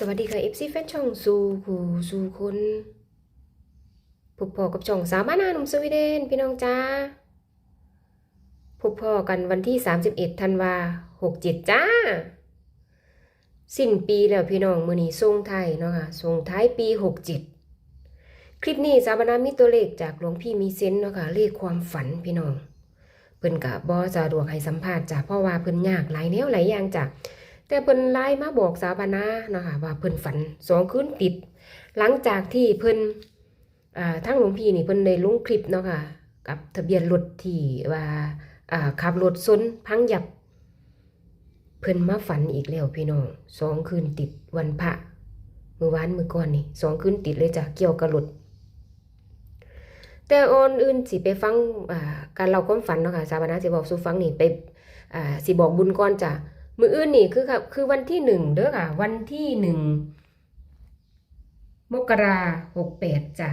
สวัสดีค่ะ FC แฟนช่องสู่ผู้สู่คนพบพอกับช่องสาวบ้านาหนุ่มสวีเดนพี่น้องจ้าพบพอกันวันที่ 31ธันวา67จ้า สิ้นปีแล้วพี่น้องมือนี้ส่งไทยเนาะค่ะส่งท้ายปี67คลิปนี้สาวบ้านามีตัวเลขจากหลวงพี่มีเซนเนาะค่ะเลขความฝันพี่น้องเพิ่นก็บ่สะดวกให้สัมภาษณ์จ้ะเพราะว่าเพิ่นยากหลายแนวหลายอย่างจ้ะ แต่เพิ่นไลน์มาบอกสาวบานาเนาะค่ะว่าเพิ่นฝันสองคืนติด หลังจากที่เพิ่นอ่าทั้งหลวงพี่นี่เพิ่นได้ลงคลิปเนาะค่ะกับทะเบียนรถที่ว่าขับรถซนพังยับ เพิ่นมาฝันอีกแล้วพี่น้องสองคืนติดวันพระเมื่อวานเมื่อก่อนนี่สองคืนติดเลยจ้ะเกี่ยวกับรถแต่ออนอื่นสิไปฟังการเล่าความฝันเนาะค่ะสาวบานาสิบอกสู่ฟังนี่ไปอ่าสิบอกบุญก่อนจ้ะ มืออื่นนี่คือครับคือวันที่หนึ่งเด้อค่ะ วันที่หนึ่งมกราหกแปดจ้ะ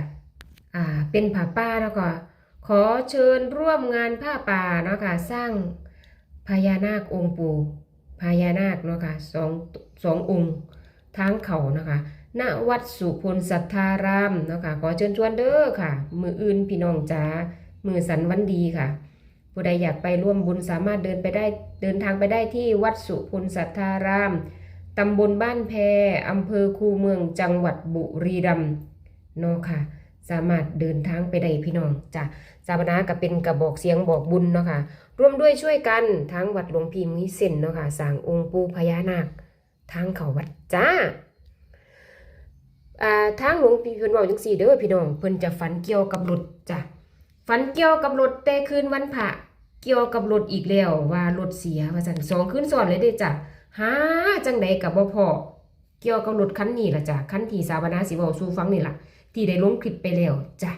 อ่าเป็นผ้าป่าแล้วก็ขอเชิญร่วมงานผ้าป่าเนาะค่ะสร้างพญานาคองค์ปู่พญานาคเนาะค่ะสองสององค์ทางเขาเนาะค่ะณวัดสุพลสัทธารามเนาะค่ะขอเชิญชวนเด้อค่ะ มืออื่นพี่น้องจ๋ามือสันวันดีค่ะ ผู้ใดอยากไปร่วมบุญสามารถเดินไปได้เดินทางไปได้ที่วัดสุพลสัทธาราม ตำบลบ้านแพอำเภอคูเมืองจังหวัดบุรีรัมย์เนาะค่ะ สามารถเดินทางไปได้พี่น้องจ้ะสาบนาก็เป็นกระบอกเสียงบอกบุญเนาะค่ะ ร่วมด้วยช่วยกันทั้งวัดหลวงพีมีเส้นเนาะค่ะสร้างองค์ปูพญานาคทางเขาวัดจ้าอ่าทางหลวงพี่เพิ่นเว้าจังซี่เด้อพี่น้องเพิ่นจะฝันเกี่ยวกับรถจ้ะ ฝันเกี่ยวกับรถแต่คืนวันพระเกี่ยวกับรถอีกแล้วว่ารถเสียว่าซั่นสองคืนซ้อนเลยเด้จ้ะหาจังไดก็บ่พอเกี่ยวกับรถคันนี้ล่ะจ้ะคันที่สาวนาสิเว้าสู่ฟังนี่ล่ะ ที่ได้ลงคลิปไปแล้วจ้ะ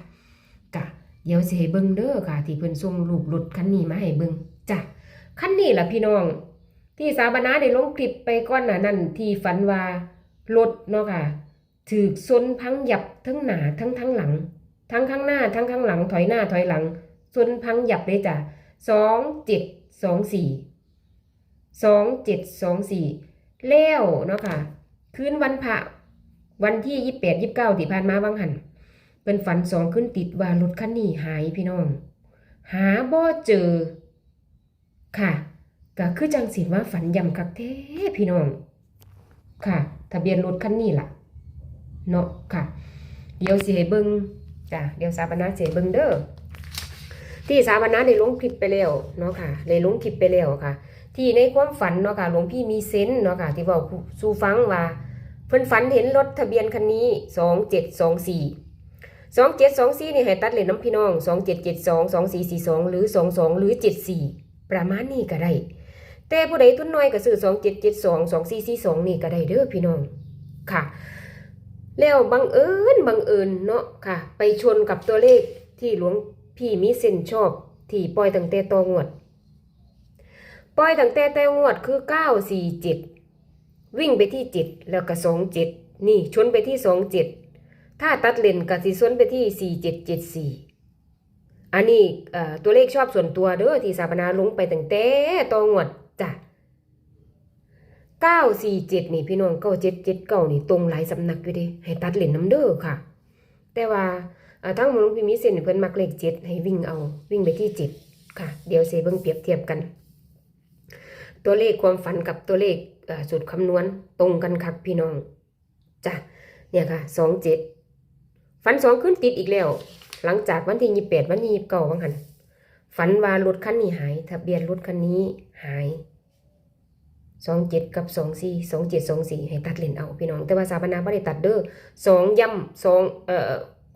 กะเดี๋ยวสิให้เบิ่งเด้อค่ะ ที่เพิ่นส่งรูปรถคันนี้มาให้เบิ่งจ้ะคันนี้ล่ะพี่น้อง ที่สาวนาได้ลงคลิปไปก่อนหน้านั้นที่ฝันว่ารถเนาะค่ะถูกซนพังยับทั้งหนาทั้งทั้งหลัง ทั้งข้างหน้าทั้งข้างหลังถอยหน้าถอยหลังจนพังหยับเลยจ้ะสองเจ็ดสองสี่สองเจ็ดสองสี่แล้วเนาะค่ะ คืนวันพระวันที่ยี่แปดยี่เก้าที่ผ่านมาบางหันเป็นฝันสองขึ้นติดว่ารถคันนี้หายพี่น้อง หาบ่เจอ ค่ะก็คือจังสินว่าฝันยำคักแท้พี่น้อง ค่ะ ทะเบียนรถคันนี้ล่ะ เนาะค่ะ เดี๋ยวสิให้เบิ่ง จ้ะเดี๋ยวสาบนาเสียเบิงเด้อที่สาบนาได้ลงคลิปไปแล้วเนาะค่ะได้ลงคลิปไปแล้วค่ะ ที่ในความฝันเนาะค่ะหลวงพี่มีเซนเนาะค่ะ ที่บอกสู่ฟังว่า เพิ่นฝันเห็นรถทะเบียนคันนี้สองเจ็ดสองสี่สองเจ็ดสองสี่นี่ให้ตัดเลยน้ำพี่น้องสองเจ็ดเจ็ดสองสองสี่สี่สองหรือสองสองหรือเจ็ดสี่ประมาณนี้ก็ได้ แต่ผู้ใดทุนน้อยก็ซื้อสองเจ็ดเจ็ดสองสองสี่สี่สองนี่ก็ได้เด้อพี่น้องค่ะ แล้วบังเอิญบังเอิญเนาะค่ะ ไปชนกับตัวเลขที่หลวงพี่มีเส้นชอบ ที่ปล่อยตั้งแต่ตองวด ปล่อยตั้งแต่แต่งวดคือเก้าสี่เจ็ดวิ่งไปที่เจ็ดแล้วก็สองเจ็ดนี่ชนไปที่สองเจ็ดถ้าตัดเลนกับสีส้นไปที่สี่เจ็ดเจ็ดสี่อันนี้ตัวเลขชอบส่วนตัวเด้อที่สาปนาลงไปตั้งแต่ตองวดจ้ะ เก้าสี่เจ็ดนี่พี่น้องเก้าเจ็ดเจ็ดเก้านี่ตรงหลายสำนักอยู่เดิให้ตัดเหรียญน้ำเด้อค่ะ แต่ว่าทั้งหมดลวงพี่มีเส้นนี่เพิ่นมักเลขเจ็ดให้วิ่งเอาวิ่งไปที่เจ็ดค่ะ เดี๋ยวเสเบิ่งเปรียบเทียบกัน ตัวเลขความฝันกับตัวเลขสูตรคำนวณตรงกันครับพี่น้องจ้ะเนี่ยค่ะสองเจ็ดฝันสองขึ้นติดอีกแล้ว หลังจากวันที่ยี่แปดวันที่ยี่เก้าวังหันฝันว่ารถคันนี้หายทะเบียนรถคันนี้หาย สองเจ็ดกับสองสี่สองเจ็ดสองสี่ให้ตัดเลนเอาพี่น้อง แต่ว่าสาบนาไม่ได้ตัดเด้อสองย่ำสองเอ่อ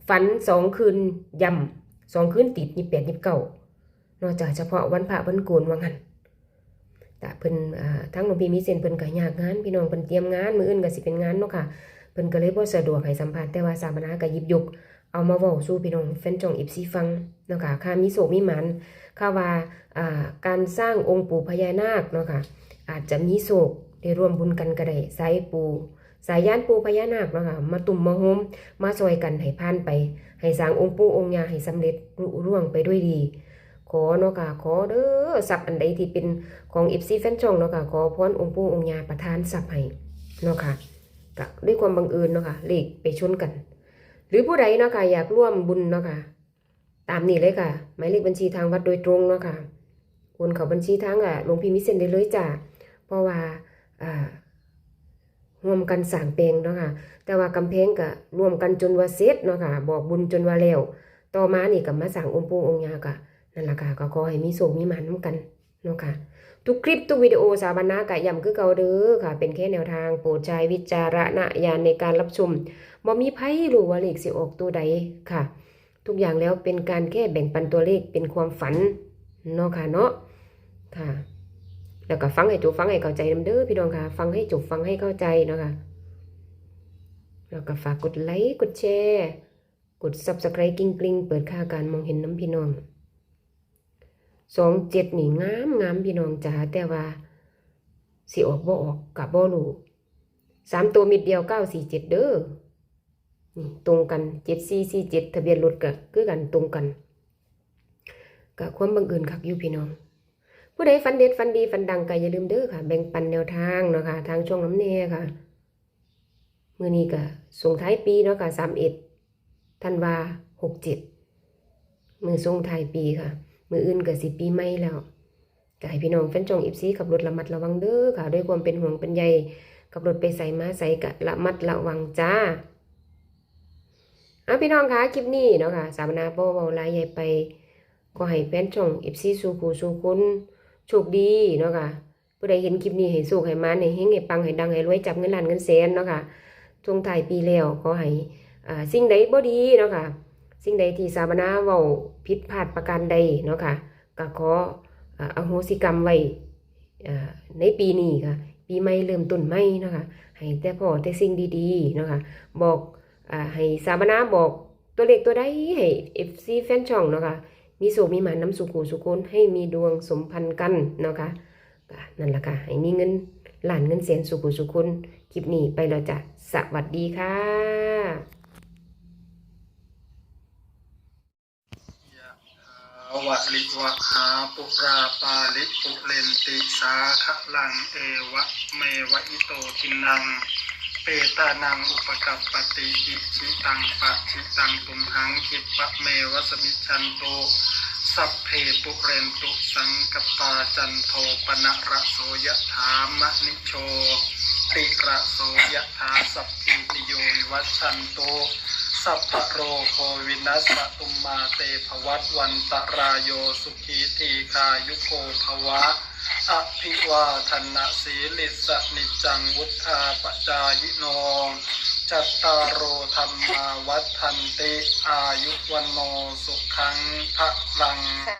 ฝันสองคืนย่ำสองคืนติดยี่แปดยี่เก้านอกจากเฉพาะวันพระวันโกนวังหันแต่เพิ่นทั้งหลวงพี่มีเส้นเพิ่นก็ยากงานพี่น้องเพิ่นเตรียมงานมืออื่นก็สิเป็นงานเนาะค่ะเพิ่นก็เลยบ่สะดวกให้สัมภาษณ์แต่ว่าสาบนาก็หยิบยกเอามาเว้าสู่พี่น้องแฟนจองอิบซีฟังเนาะค่ะค่ามีโศกมีหมันค่าว่าอ่าการสร้างองค์ปู่พญานาคเนาะค่ะ อาจจะมีโศกได้ร่วมบุญกันก็ได้สายปู สายย่านปูพญานาคเนาะค่ะมาตุ่มมาโฮมมาซอยกันให้ผ่านไป ให้สร้างองค์ปูองค์ยาให้สำเร็จรุ่ร่วงไปด้วยดี ขอเนาะค่ะขอเด้อทรัพย์อันใดที่เป็นของอิฟซีแฟนช่องเนาะค่ะขอพรองค์ปูองค์ยาประทานทรัพย์ให้เนาะค่ะก็ด้วยความบังเอิญเนาะค่ะเลขไปชนกัน หรือผู้ใดเนาะค่ะอยากร่วมบุญเนาะค่ะตามนี้เลยค่ะ หมายเลขบัญชีทางวัดโดยตรงเนาะค่ะโอนเข้าบัญชีทางอะหลวงพี่มิเซนได้เลยจ้ะ เพราะว่าอ่าร่วมกันสร้างแปลงเนาะค่ะ แต่ว่ากำแพงก็ร่วมกันจนว่าเสร็จเนาะค่ะ บอกบุญจนว่าแล้วต่อมานี่ก็มาสร้างองค์ปู่องค์ยาก็นั่นละค่ะก็ขอให้มีโชคมีหมานนํกันเนาะค่ะทุกคลิปทุกวิดีโอสาบานากะย้ำคือเก่าเด้อค่ะ เป็นแค่แนวทางโปรดใช้วิจารณญาณในการรับชมบ่มีไผรู้ว่าเลขสิออกตัวใดค่ะ ทุกอย่างแล้วเป็นการแค่แบ่งปันตัวเลขเป็นความฝันเนาะค่ะเนาะค่ะ แล้วก็ฟังให้จบฟังให้เข้าใจนำเด้อพี่น้องค่ะ ฟังให้จบฟังให้เข้าใจเนาะค่ะแล้วก็ฝากกดไลค์กดแชร์กด Subscribe กริ๊งกริ๊งเปิดค่าการมองเห็นน้ำพี่น้องสองเจ็ดนี่งามงามพี่น้องจ๋าแต่ว่าสิออกบ่ออกกับบ่รู้สามตัวมิดเดียวเก้าสี่เจ็ดเด้อนี่ตรงกันเจ็ดสี่สี่เจ็ดทะเบียนรถก็คือกันตรงกันก็ความบังเอิญคักอยู่พี่น้อง ผู้ใดฟันเด็ดฟันดีฟันดังก็อย่าลืมเด้อค่ะ แบ่งปันแนวทางเนาะค่ะ ทางช่องน้ำแน่ค่ะมือนี้ก็ส่งท้ายปีเนาะค่ะสามเอ็ดธันวาหกเจ็ดมือส่งท้ายปีค่ะ มืออื่นก็สิปีใหม่แล้วก็ให้พี่น้องแฟนช่องอิฟซีขับรถระมัดระวังเด้อค่ะ ด้วยความเป็นห่วงเป็นใยขับรถไปใส่มาใส่กะระมัดระวังจ้าเอาพี่น้องคะคลิปนี้เนาะค่ะสามนาโปเบาลายใหญ่ไป ก็ให้แฟนช่องอิฟซีสูคูสูคุณ โชคดีเนาะค่ะผู้ใดเห็นคลิปนี้ให้สุขให้มันให้เฮงให้ปังให้ดังให้รวยจับเงินล้านเงินแสนเนาะค่ะช่วงท้ายปีแล้วขอให้อ่าสิ่งใดบ่ดีเนาะค่ะสิ่งใดที่สามนาเว้าผิดพลาดประการใดเนาะค่ะก็ขออโหสิกรรมไว้ในปีนี้ค่ะ ปีใหม่เริ่มต้นใหม่เนาะค่ะให้แต่พ่อแต่สิ่งดีๆเนาะค่ะบอกอให้สามนาบอกตัวเลขตัวใดให้ FC แฟนช่องเนาะค่ะ มีโศกมีหมาน้ำสุขูสุคนให้มีดวงสมพันธ์กันเนาะค่ะนั่นแหละค่ะให้มีเงินหลานเงินแสนสุขูสุคนคลิปนี้ไปแล้วจ้ะสวัสดีค่ะยะถาวะลิวะหาปุราปาลิปุเรนติสาคะลังเอวะเมวะอิโตทินัง เปตานังอุปกัปปติอิชิตังปะชิตังตุมหังคิปะเมวสมิจันโตสัพเพปุเรนตุสังกปาจันโทปนะระโสยะถามะนิโชติระโสยะถาสัพพิติโยวิวัชันโตสัพพะโรโควินัสสะตุมมาเตภวัตวันตรายโยสุขี ทายุโกภวะอภิวาทนะสีลิสนิจังวุธาปจายโนจัตตารโอธรรมาวัฒนติ อายุวันโนสุขังพระลัง